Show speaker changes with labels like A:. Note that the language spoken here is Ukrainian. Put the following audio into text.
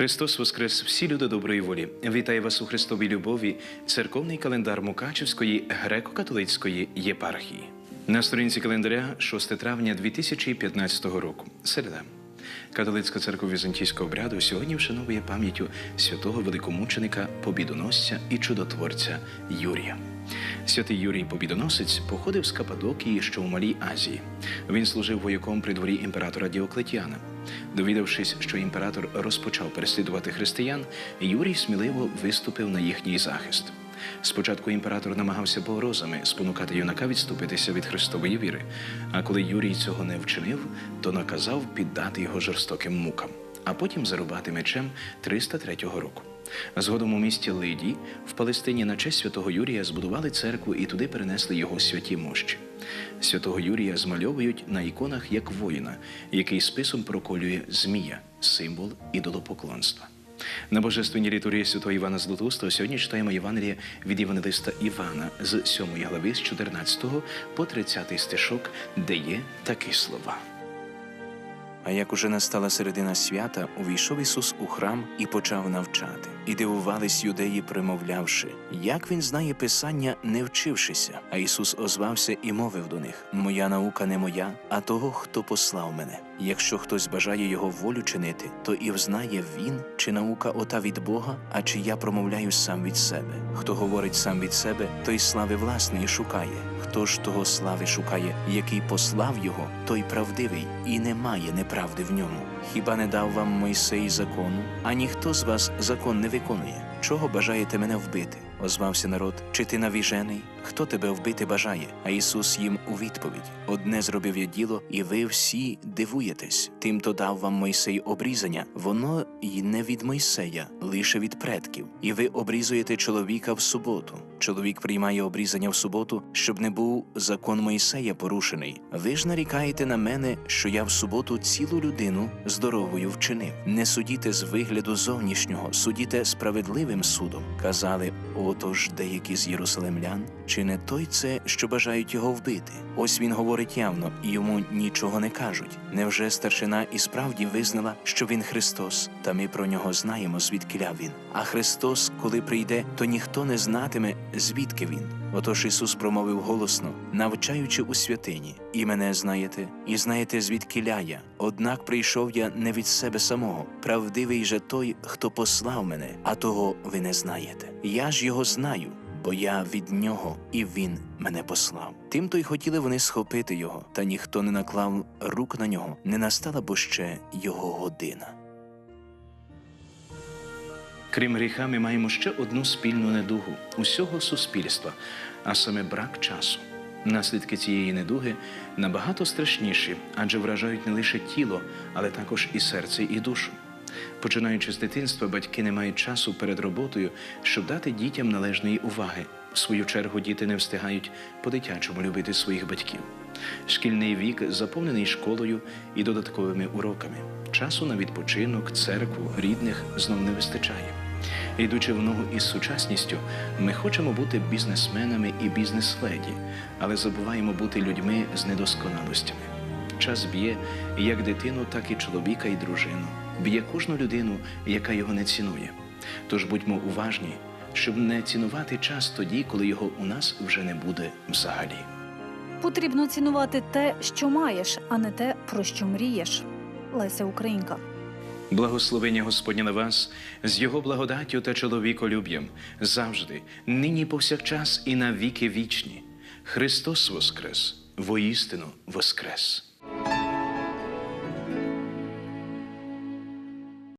A: Христос Воскрес, всі люди доброї волі. Вітаю вас у Христовій любові, церковний календар Мукачевської греко-католицької єпархії. На сторінці календаря 6 травня 2015 року. Середа. Католицька церква візантійського обряду сьогодні вшановує пам'яттю святого великомученика, побідоносця і чудотворця Юрія. Святий Юрій Побідоносець походив з Кападокії, що у Малій Азії. Він служив вояком при дворі імператора Діоклетіана. Довідавшись, що імператор розпочав переслідувати християн, Юрій сміливо виступив на їхній захист. Спочатку імператор намагався погрозами спонукати юнака відступитися від Христової віри. А коли Юрій цього не вчинив, то наказав піддати його жорстоким мукам, а потім зарубати мечем 303 року. Згодом у місті Лиді в Палестині на честь святого Юрія збудували церкву і туди перенесли його святі мощі. Святого Юрія змальовують на іконах як воїна, який списом проколює змія, символ ідолопоклонства. На божественній літургії святого Івана Златоустого сьогодні читаємо Євангеліє від Євангелиста Івана з 7 глави з 14 по 30 стишок, де є такі слова.
B: А як уже настала середина свята, увійшов Ісус у храм і почав навчати. І дивувались юдеї, примовлявши, як він знає Писання, не вчившися. А Ісус озвався і мовив до них: Моя наука не моя, а того, хто послав мене. Якщо хтось бажає його волю чинити, то і взнає він, чи наука ота від Бога, а чи я промовляю сам від себе. Хто говорить сам від себе, той слави власної шукає. Хто ж того слави шукає, який послав його, той правдивий, і немає неправди в ньому. Хіба не дав вам Мойсей закону, а ніхто з вас закон не виконує? Чого бажаєте мене вбити? Озвався народ, чи ти навіжений? Хто тебе вбити бажає? А Ісус їм у відповідь: Одне зробив я діло, і ви всі дивуєтесь. Тим то дав вам Мойсей обрізання, воно й не від Мойсея, лише від предків. І ви обрізуєте чоловіка в суботу. Чоловік приймає обрізання в суботу, щоб не був закон Мойсея порушений. Ви ж нарікаєте на мене, що я в суботу цілу людину здоровою вчинив. Не судіте з вигляду зовнішнього, судіте справедливим судом. Казали, отож деякі з єрусалимлян, чи не той це, що бажають його вбити? Ось він говорить явно, і йому нічого не кажуть. Невже старшина і справді визнала, що він Христос, та ми про нього знаємо, звідкиля він. А Христос, коли прийде, то ніхто не знатиме, звідки він. Отож Ісус промовив голосно, навчаючи у святині, і мене знаєте, і знаєте, звідкиля я. Однак прийшов я не від себе самого, правдивий же той, хто послав мене, а того ви не знаєте. Я ж його знаю, бо я від нього, і він мене послав. Тим то й хотіли вони схопити його, та ніхто не наклав рук на нього, не настала бо ще його година.
A: Крім гріха, ми маємо ще одну спільну недугу усього суспільства, а саме брак часу. Наслідки цієї недуги набагато страшніші, адже вражають не лише тіло, але також і серце, і душу. Починаючи з дитинства, батьки не мають часу перед роботою, щоб дати дітям належної уваги. В свою чергу діти не встигають по-дитячому любити своїх батьків. Шкільний вік заповнений школою і додатковими уроками. Часу на відпочинок, церкву, рідних знов не вистачає. Йдучи в ногу із сучасністю, ми хочемо бути бізнесменами і бізнес-леді, але забуваємо бути людьми з недосконалостями. Час б'є як дитину, так і чоловіка і дружину, б'є кожну людину, яка його не цінує. Тож будьмо уважні, щоб не цінувати час тоді, коли його у нас вже не буде взагалі.
C: Потрібно цінувати те, що маєш, а не те, про що мрієш. Леся Українка.
A: Благословення Господня на вас з Його благодаттю та чоловіколюб'ям завжди, нині повсякчас і на віки вічні. Христос Воскрес, воістину Воскрес!